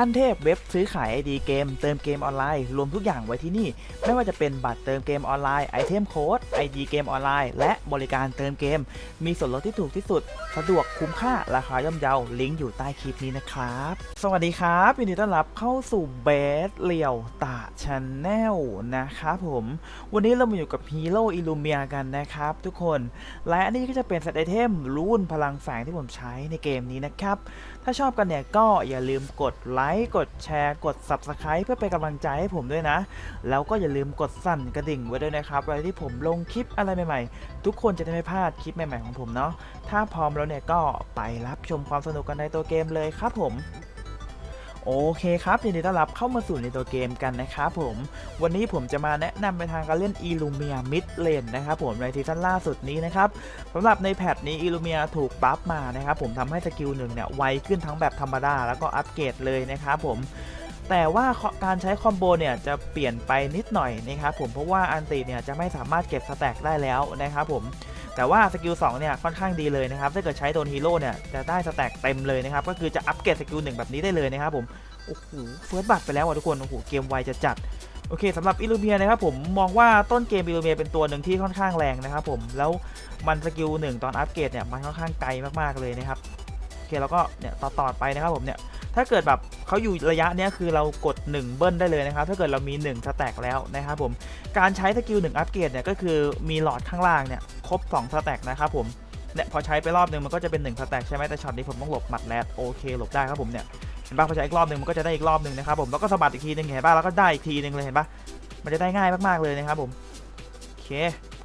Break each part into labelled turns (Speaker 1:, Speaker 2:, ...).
Speaker 1: ขั้นเทพเว็บซื้อขาย ID เกมเติมเกมออนไลน์ รวมทุกอย่างไว้ที่นี่ ไม่ว่าจะเป็นบัตรเติมเกมออนไลน์ไอเทมโค้ด ID เกมออนไลน์ และบริการเติมเกม มีส่วนลดที่ถูกที่สุด สะดวกคุ้มค่าราคาย่อมเยาลิงก์อยู่ใต้คลิปนี้นะครับ สวัสดีครับยินดีต้อนรับเข้าสู่เบสเลียวตาชาแนลนะครับผม วันนี้เรามาอยู่กับฮีโร่อิลูเมียกันนะครับ ทุกคนและอันนี้ก็จะเป็นสเตเทมรุ่นพลังแฝงที่ผมใช้ในเกมนี้นะครับ ถ้าชอบกันเนี่ยก็อย่าลืมกดไลค์กดแชร์ กด Subscribe เพื่อเป็นกำลังใจให้ผมด้วยนะ แล้วก็อย่าลืมกดสั่นกระดิ่งไว้ด้วยนะครับเวลาที่ผมลงคลิปอะไรใหม่ๆ ทุกคนจะได้ไม่พลาดคลิปใหม่ๆของผมเนาะถ้าพร้อมแล้วเนี่ยก็ไปรับชมความสนุกกันในตัวเกมเลยครับผม โอเคครับยินดีต้อนรับเข้ามาสู่ในตัวเกมกันนะครับผม วันนี้ผมจะมาแนะนำไปทางการเล่น Illumia Mid Lane นะครับผมในซีซั่นล่าสุดนี้นะครับสำหรับในแพทนี้ Illumia ถูกบัฟมานะครับผมทำให้สกิลหนึ่งเนี่ยไวขึ้นทั้งแบบธรรมดาแล้วก็อัปเกรดเลยนะครับผมแต่ว่าการใช้คอมโบเนี่ยจะเปลี่ยนไปนิดหน่อยนะครับผมเพราะว่าอันติเนี่ยจะไม่สามารถเก็บสแต็กได้แล้วนะครับผม แต่ว่าสกิล2เนี่ยค่อนข้างดีเลยนะครับถ้าเกิดใช้โดนฮีโร่เนี่ยจะได้สแต็กเต็มเลยนะครับก็คือจะอัปเกรดสกิลหนึ่งแบบนี้ได้เลยนะครับผมโอ้โหเฟิร์สบัตรไปแล้วอะทุกคนโอ้โหเกมไวจะจัดโอเคสำหรับอิลูเมียนะครับผมมองว่าต้นเกมอิลูเมียเป็นตัวหนึ่งที่ค่อนข้างแรงนะครับผมแล้วมันสกิลหนึ่งตอนอัปเกรดเนี่ยมันค่อนข้างไกลมากๆเลยนะครับโอเคแล้วก็เนี่ยต่อต่อไปนะครับผมเนี่ย ถ้าเกิดแบบเขาอยู่ระยะเนี้ยคือเรากด 1 เบิ้ลได้เลยนะครับ ถ้าเกิดเรามี1สแต็กแล้วนะครับผมการใช้สกิล1อัปเกรดเนี่ยก็คือมีหลอดข้างล่างเนี่ยครบ2สแต็กนะครับผมเนี่ยพอใช้ไปรอบหนึ่งมันก็จะเป็น1สแต็กใช่ไหมแต่ช็อตนี้ผมต้องหลบหมัดแรดโอเคหลบได้ครับผมเนี่ยเห็นป่ะพอใช้อีกรอบหนึ่งมันก็จะได้อีกรอบหนึ่งนะครับผมแล้วก็สะบัดอีกทีหนึ่งเห็นป่ะแล้วก็ได้อีกทีหนึ่งเลยเห็นป่ะมันจะได้ง่ายมากๆเลยนะครับผมโอเค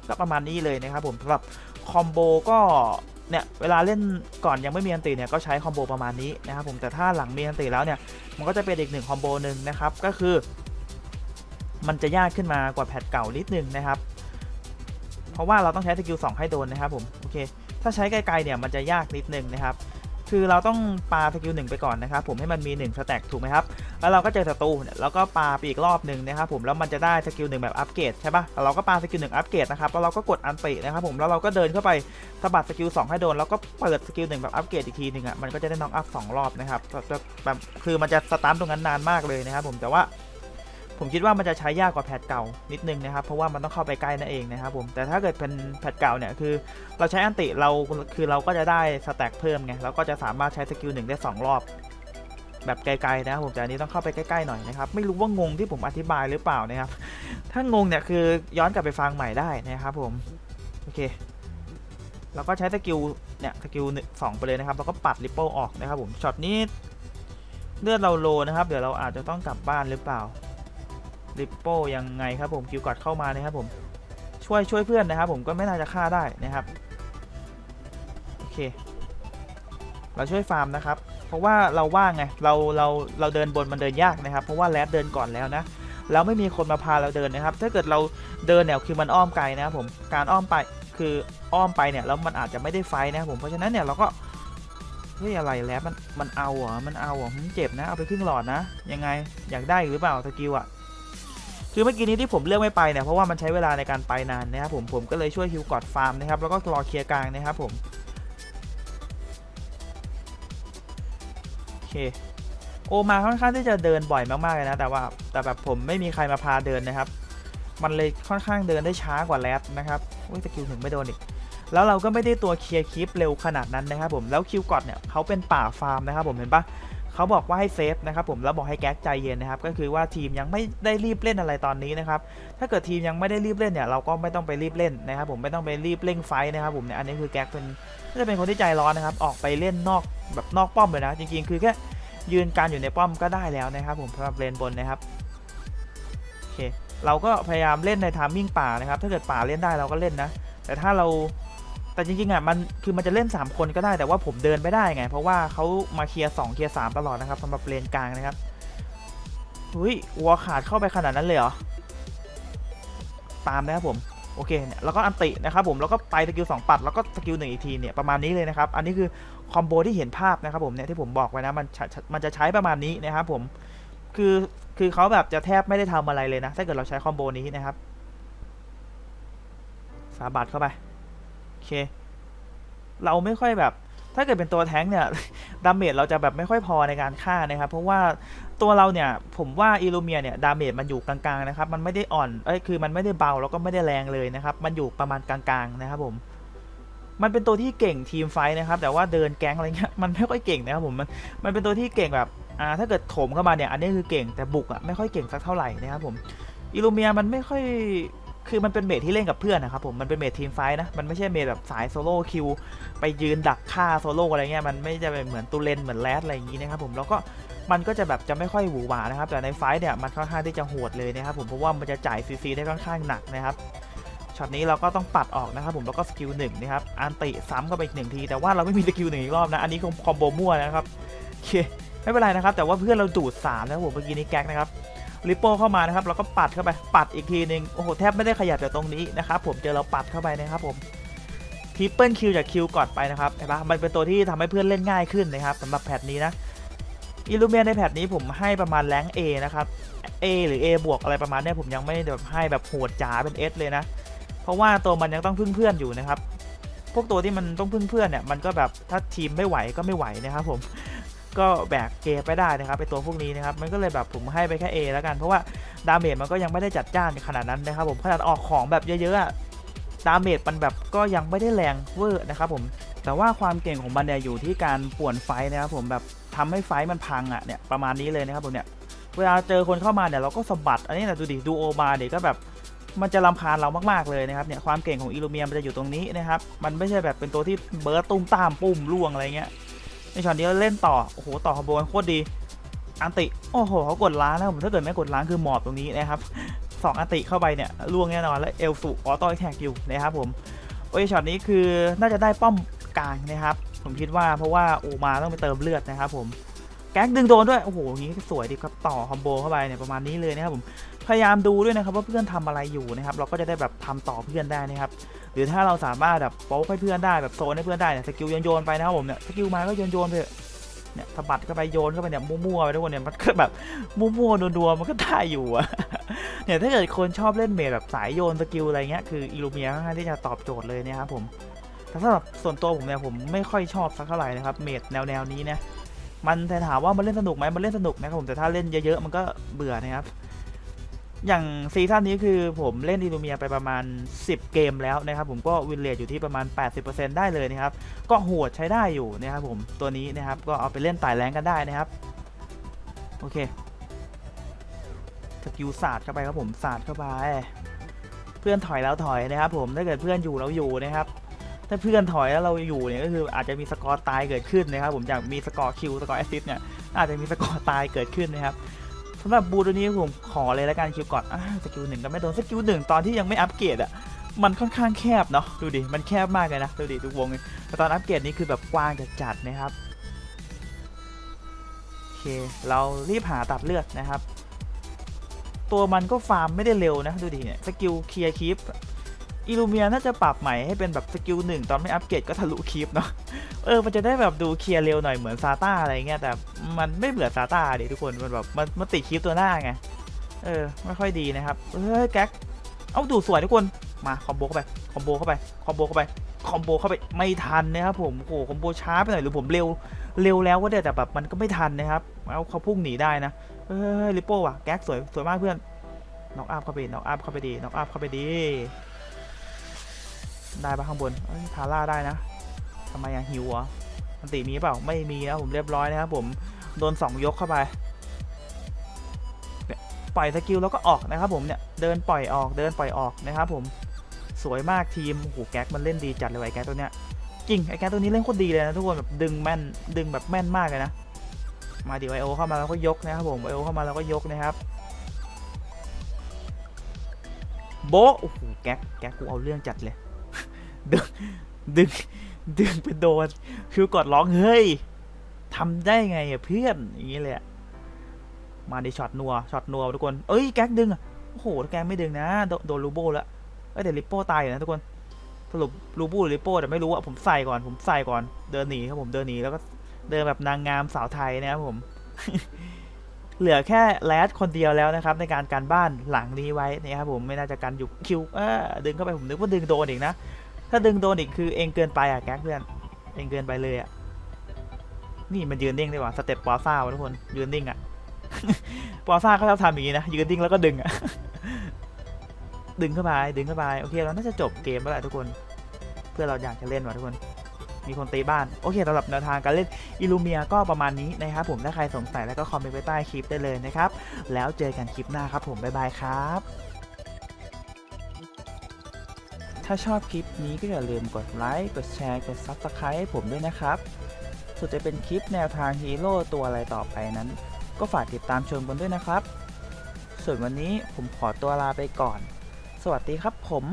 Speaker 1: ก็ประมาณนี้เลยนะครับผมสำหรับคอมโบก็ เนี่ยเวลาเล่นก่อนยังไม่มีอันติเนี่ยก็ใช้คอมโบประมาณนี้นะครับผมแต่ถ้าหลังมีอันติแล้วเนี่ยมันก็จะเป็นอีกหนึ่งคอมโบหนึ่งนะครับก็คือ มันจะยากขึ้นมากว่าแพทเก่านิดนึงนะครับ เพราะว่าเราต้องใช้สกิล2ให้โดนนะครับผมโอเคถ้าใช้ไกลๆเนี่ยมันจะยากนิดนึงนะครับ คือเราต้องปาสกิลหนึ่งไปก่อนนะครับผมให้มันมี1สแต็กถูกไหมครับแล้วเราก็เจอศัตรูเนี่ยแล้วก็ปาไปอีกรอบหนึ่งนะครับผมแล้วมันจะได้สกิลหนึ่งแบบอัปเกรดใช่ปะแล้วเราก็ปาสกิลหนึ่งอัปเกรดนะครับแล้วเราก็กดอันตินะครับผมแล้วเราก็เดินเข้าไปสะบัดสกิล2ให้โดนแล้วก็เปิดสกิลหนึ่งแบบอัปเกรดอีกทีหนึ่งอะมันก็จะได้น้องอัพสองรอบนะครับจะแบบคือมันจะสตาร์ทตรงนั้นนานมากเลยนะครับผมแต่ว่า ผมคิดว่ามันจะใช้ยากกว่าแพทเก่านิดนึงนะครับเพราะว่ามันต้องเข้าไปใกล้นั่นเองนะครับผมแต่ถ้าเกิดเป็นแพทเก่าเนี่ยคือเราใช้อันติเราคือเราก็จะได้สแต็กเพิ่มไงแล้วก็จะสามารถใช้สกิลหนึ่งได้ 2 รอบ แบบไกลๆนะครับผมแต่อันนี้ต้องเข้าไปใกล้ๆหน่อยนะครับไม่รู้ว่างงที่ผมอธิบายหรือเปล่านะครับถ้างงเนี่ยคือย้อนกลับไปฟังใหม่ได้นะครับผมโอเคเราก็ใช้สกิลเนี่ยสกิลสองไปเลยนะครับแล้วก็ปัดริปเปิลออกนะครับผมช็อตนี้เลือดเราโลนะครับ เดี๋ยวเราอาจจะต้องกลับบ้านหรือเปล่า ริปโป้ยังไงครับผมคิวกอดเข้ามานะครับผมช่วยช่วยเพื่อนนะครับผมก็ไม่น่าจะฆ่าได้นะครับโอเค เราช่วยฟาร์มนะครับ เพราะว่าเราว่างไงเราเราเราเดินบนมันเดินยากนะครับ เพราะว่าแรดเดินก่อนแล้วนะแล้วไม่มีคนมาพาเราเดินนะครับ ถ้าเกิดเราเดินเนี่ยคือมันอ้อมไกลนะครับผมการอ้อมไปคืออ้อมไปเนี่ยแล้วมันอาจจะไม่ได้ไฟนะครับผมเพราะฉะนั้นเนี่ยเราก็เฮ้ยอะไรแล้วมันมันเอาเหรอมันเอาเหรอหึเจ็บนะเอาไปครึ่งหลอดนะยังไงอยากได้หรือเปล่าสกิลอะ คือเมื่อกี้นี้ที่ผมเลือกไม่ไปเนี่ยเพราะว่ามันใช้เวลาในการไปนานนะครับผมผมก็เลยช่วยฮิวกอดฟาร์มนะครับแล้วก็รอเคลียร์กลางนะครับผมโอเคโอมาค่อนข้างที่จะเดินบ่อยมากๆเลยนะแต่ว่าแต่แบบผมไม่มีใครมาพาเดินนะครับ มันเลยค่อนข้างเดินได้ช้ากว่าแรดนะครับอุ้ยสกิลถึงไม่โดนอีกแล้วเราก็ไม่ได้ตัวเคลียร์คลิปเร็วขนาดนั้นนะครับผมแล้วคิวกอดเนี่ยเขาเป็นป่าฟาร์มนะครับผมเห็นปะ เขาบอกว่าให้เซฟนะครับผมแล้วบอกให้แก๊กใจเย็นนะครับก็คือว่าทีมยังไม่ได้รีบเล่นอะไรตอนนี้นะครับถ้าเกิดทีมยังไม่ได้รีบเล่นเนี่ยเราก็ไม่ต้องไปรีบเล่นนะครับผมไม่ต้องไปรีบเร่งไฟนะครับผมเนี่ยอันนี้คือแก๊กเป็นน่าจะเป็นคนที่ใจร้อนนะครับออกไปเล่นนอกแบบนอกป้อมเลยนะจริงๆ คือแค่ยืนการอยู่ในป้อมก็ได้แล้วนะครับผมสำหรับเลนบนนะครับโอเคเราก็พยายามเล่นในทามมิ่งป่านะครับถ้าเกิดป่าเล่นได้เราก็เล่นนะแต่ถ้าเรา แต่จริงๆอะมันคือมันจะเล่น 3 คนก็ได้แต่ว่าผมเดินไม่ได้ไง เพราะว่าเขามาเคลียร์2เคลียร์3ตลอดนะครับสำหรับเลนกลางนะครับเฮ้ยวัวขาดเข้าไปขนาดนั้นเลยเหรอ ตามนะครับผมโอเคเนี่ยแล้วก็อันตินะครับผมแล้วก็ไปสกิลสองปัดแล้วก็สกิลหนึ่งอีกทีเนี่ยประมาณนี้เลยนะครับ อันนี้คือคอมโบที่เห็นภาพนะครับผมเนี่ยที่ผมบอกไว้นะมันมันจะใช้ประมาณนี้นะครับผมคือคือเขาแบบจะแทบไม่ได้ทำอะไรเลยนะ ถ้าเกิดเราใช้คอมโบนี้นะครับสาบัดเข้าไป เค เราไม่ค่อยแบบ ถ้าเกิดเป็นตัวแท้งเนี่ยดาเมจเราจะแบบไม่ค่อยพอในการฆ่านะครับ เพราะว่าตัวเราเนี่ย ผมว่าอิลูเมียเนี่ยดาเมจมันอยู่กลางๆนะครับ มันไม่ได้อ่อนเอ้ยคือมันไม่ได้เบาแล้วก็ไม่ได้แรงเลยนะครับ มันอยู่ประมาณกลางๆนะครับผมมันเป็นตัวที่เก่งทีมไฟท์นะครับ แต่ว่าเดินแก๊งอะไรเงี้ยมันไม่ค่อยเก่งนะครับผมมันมันเป็นตัวที่เก่งแบบอ่าถ้าเกิดโถมเข้ามาเนี่ยอันนี้คือเก่งแต่บุกอะไม่ค่อยเก่งสักเท่าไหร่นะครับผมอิลูเมียมันไม่ค่อย คือมันเป็นเมทที่เล่นกับเพื่อนนะครับผมมันเป็นเมททีมไฟท์นะมันไม่ใช่เมทแบบสายโซโล่คิวไปยืนดักฆ่าโซโล่อะไรเงี้ยมันไม่จะเป็นเหมือนตูเลนเหมือนแรดอะไรอย่างงี้นะครับผมแล้วก็มันก็จะแบบจะไม่ค่อยหวือหวานะครับแต่ในไฟท์เนี่ยมันค่อนข้างที่จะโหดเลยนะครับผมเพราะว่ามันจะจ่ายซีซีได้ค่อนข้างหนักนะครับช็อตนี้เราก็ต้องปัดออกนะครับผมแล้วก็สกิลหนึ่งนะครับอันติซ้ำเข้าไปอีกหนึ่งที แต่ว่าเราไม่มีสกิลหนึ่งอีกรอบนะอันนี้คอมคอมโบมั่วนะครับโอเคไม่เป็นไรนะครับแต่ว่าเพื่อนเราดูดสามนะครับผมเมื่อกี้นี้แก๊กนะครับ ริปโป้เข้ามานะครับเราก็ปัดเข้าไปปัดอีกทีหนึ่งโอ้โหแทบไม่ได้ขยับจากตรงนี้นะครับผมเจอเราปัดเข้าไปนะครับผมทริปเปิลคิวจากคิวกอดไปนะครับเห็นปะมันเป็นตัวที่ทำให้เพื่อนเล่นง่ายขึ้นนะครับสำหรับแพทนี้นะอิลูเมียในแพทนี้ผมให้ประมาณแรงเอนะครับ A หรือ A บวกอะไรประมาณนี้ผมยังไม่แบบให้แบบโหดจ๋าเป็น S เลยนะ เพราะว่าตัวมันยังต้องพึ่งเพื่อนอยู่นะครับ พวกตัวที่มันต้องพึ่งเพื่อนเนี่ยมันก็แบบถ้าทีมไม่ไหวก็ไม่ไหวนะครับผม ก็แบกเกไปได้นะครับไอตัวพวกนี้นะครับมันก็เลยแบบผมให้ไปแค่ A แล้วกันเพราะว่าดาเมจมันก็ยังไม่ได้จัดจ้านขนาดนั้นนะครับผมขนาดออกของแบบเยอะๆดาเมจมันแบบก็ยังไม่ได้แรงเวอร์นะครับผมแต่ว่าความเก่งของมันเนี่ยอยู่ที่การป่วนไฟนะครับผมแบบทำให้ไฟมันพังอะเนี่ยประมาณนี้เลยนะครับผมเนี่ยเวลาเจอคนเข้ามาเนี่ยเราก็สะบัดอันนี้นะดูดิดูโอมาเดี๋ยก็แบบมันจะรำคาญเรามากๆเลยนะครับเนี่ยความเก่งของอิลูเมียมันจะอยู่ตรงนี้นะครับมันไม่ใช่แบบเป็นตัวที่เบิร์ตตุ้มตามปุ่มล่วงอะไรเงี้ย ในช็อตนี้เราเล่นต่อ โอ้โห ต่อคอมโบกันโคตรดี อันติ โอ้โห เขากดล้างนะผม ถ้าเกิดไม่กดล้างคือหมอบตรงนี้นะครับสองอันติเข้าไปเนี่ยล่วงแน่นอน แล้วเอลสุออโต้แท็กอยู่นะครับผม โอ้ยช็อตนี้คือน่าจะได้ป้อมกลางนะครับ ผมคิดว่าเพราะว่าโอมาต้องไปเติมเลือดนะครับผม แก๊กดึงโดนด้วย โอ้โหอย่างนี้สวยดีครับต่อคอมโบเข้าไปเนี่ยประมาณนี้เลยนะครับผมพยายามดูด้วยนะครับว่าเพื่อนทำอะไรอยู่นะครับเราก็จะได้แบบทำต่อเพื่อนได้นะครับหรือถ้าเราสามารถแบบโป๊กให้เพื่อนได้แบบโซนให้เพื่อนได้เนี่ยสกิลโยนๆไปนะครับผมเนี่ยสกิลมาก็โยนโยนๆไปเนี่ยสะบัดเข้าไปโยนเข้าไปเนี่ยมั่วๆไปทุกคนเนี่ยมันก็แบบมั่วๆดัวๆมันก็ได้อยู่อะเนี่ยถ้าเกิดคนชอบเล่นเมจแบบสายโยนสกิลอะไรเงี้ยคืออิลูเมียค่อนข้างที่จะตอบโจทย์เลยนะครับผมแต่สำหรับส่วนตัวผมเนี่ยผมไม่ค่อยชอบสักเท่าไหร่นะครับเมจแนวๆนี้นะ มันแต่ถามว่ามันเล่นสนุกไหมมันเล่นสนุกนะครับผมแต่ถ้าเล่นเยอะๆมันก็เบื่อนะครับ อย่างซีซั่นนี้คือผมเล่นอิลูเมียไปประมาณ 10 เกมแล้วนะครับ ผมก็วินเลทอยู่ที่ประมาณ 80%ได้เลยนะครับ ก็โหดใช้ได้อยู่นะครับผมตัวนี้นะครับก็เอาไปเล่นไต่แรงกันได้นะครับ โอเคสกิลศาสตร์เข้าไปครับผมศาสตร์เข้าไป เพื่อนถอยแล้วถอยนะครับ ผมถ้าเกิดเพื่อนอยู่เราอยู่นะครับ ถ้าเพื่อนถอยแล้วเราอยู่เนี่ยก็คืออาจจะมีสกอร์ตายเกิดขึ้นนะครับผมจากมีสกอร์คิวสกอร์แอสซิสเนี่ยอาจจะมีสกอร์ตายเกิดขึ้นนะครับสำหรับบูตัวนี้ผมขอเลยแล้วกันคิวก่อนอสกิลหนึ่งก็ไม่โดนสกิลหนึ่งตอนที่ยังไม่อัปเกรดอะมันค่อนข้างแคบเนาะดูดิมันแคบมากเลยนะดูดิดูวงแต่ตอนอัปเกรดนี่คือแบบกว้างจัดๆนะครับโอเคเรารีบหาตัดเลือดนะครับ ตัวมันก็ฟาร์มไม่ได้เร็วนะดูดิเนี่ยสกิลเคลียร์คีป อิลูเมียน่าจะปรับใหม่ให้เป็นแบบสกิลหนึ่งตอนไม่อัปเกรดก็ทะลุคีปเนาะเออมันจะได้แบบดูเคลียร์เร็วหน่อยเหมือนซาต้าอะไรเงี้ยแต่มันไม่เหมือนซาต้าดิทุกคนมันแบบมันมันติดคลิปตัวหน้าไงเออไม่ค่อยดีนะครับเอ้ยแก๊กเอาดูสวยทุกคนมาคอมโบเข้าไปคอมโบเข้าไปคอมโบเข้าไปคอมโบเข้าไปไม่ทันนะครับผมโอ้โหคอมโบช้าไปหน่อยหรือผมเร็วเร็วแล้วก็ได้แต่แบบมันก็ไม่ทันนะครับเอาเขาพุ่งหนีได้นะเฮ้ยลิปโป้ว่ะแก๊กสวยสวยมากเพื่อนน็อกอัพเข้าไปน็อกอัพเข้าไปดีน็อกอัพเข้าไปดี ได้ปะข้างบนทาร่าได้นะทำไมยังหิวเหรออันติมีเปล่าไม่มีนะผมเรียบร้อยนะครับผมโดนสองยกเข้าไปเนี่ยปล่อยสกิลแล้วก็ออกนะครับผมเนี่ยเดินปล่อยออกเดินปล่อยออกนะครับผมสวยมากทีมโอ้โหแก๊กมันเล่นดีจัดเลยไอ้แก๊กตัวเนี้ยจริงไอ้แก๊กตัวนี้เล่นโคตรดีเลยนะทุกคนแบบดึงแม่นดึงแบบแม่นมากเลยนะมาดิไอโอเข้ามาแล้วก็ยกนะครับผมไอโอเข้ามาแล้วก็ยกนะครับโบโอ้โหแก๊กแก๊กกูเอาเรื่องจัดเลย ดึง ดึง ดึงไปโดนคือกดร้อง เฮ้ยทำได้ไงอะเพื่อน อย่างนี้เลยอะมาดิช็อตนัว ช็อตนัวทุกคน เอ้ย แก๊กดึงอะโอ้โหถ้าแกไม่ดึงนะ โดนลูโบแล้วเอ้ยเดี๋ยวลิปโป้ตายอยู่นะทุกคน สรุปลูโบหรือลิปโป้แต่ไม่รู้อะผมใส่ก่อน ผมใส่ก่อน เดินหนีครับผม เดินหนีแล้วก็เดินแบบนางงามสาวไทยนะครับผม เหลือแค่แรดคนเดียวแล้วนะครับ ในการการบ้านหลังนี้ไว้นะครับผมไม่น่าจะกันอยู่คิว เออดึงเข้าไปผมนึกว่าดึงโดนอีกนะ ถ้าดึงโดนอีกคือเองเกินไปอะแก๊กเพื่อน เองเกินไปเลยอะ นี่มันยืนนิ่งดีกว่าสเต็ปปอซ่าวะทุกคนยืนนิ่งอะ ปอซ่าเขาชอบทำอย่างนี้นะยืนนิ่งแล้วก็ดึงอะ ดึงเข้าไปดึงเข้าไปโอเคเราน่าจะจบเกมแล้วแหละทุกคน เพื่อเราอยากจะเล่นว่ะทุกคนมีคนตีบ้าน โอเคสำหรับแนวทางการเล่นอิลูเมียก็ประมาณนี้นะครับผมถ้าใครสงสัยแล้วก็คอมเมนต์ไว้ใต้คลิปได้เลยนะครับ แล้วเจอกันคลิปหน้าครับผม บ๊ายบายครับ ถ้าชอบคลิปนี้ก็อย่าลืมกดไลค์ กดแชร์ กด Subscribe ให้ผมด้วยนะครับ ส่วนจะเป็นคลิปแนวทางฮีโร่ตัวอะไรต่อไปนั้น ก็ฝากติดตามชมกันด้วยนะครับ ส่วนวันนี้ผมขอตัวลาไปก่อน สวัสดีครับผม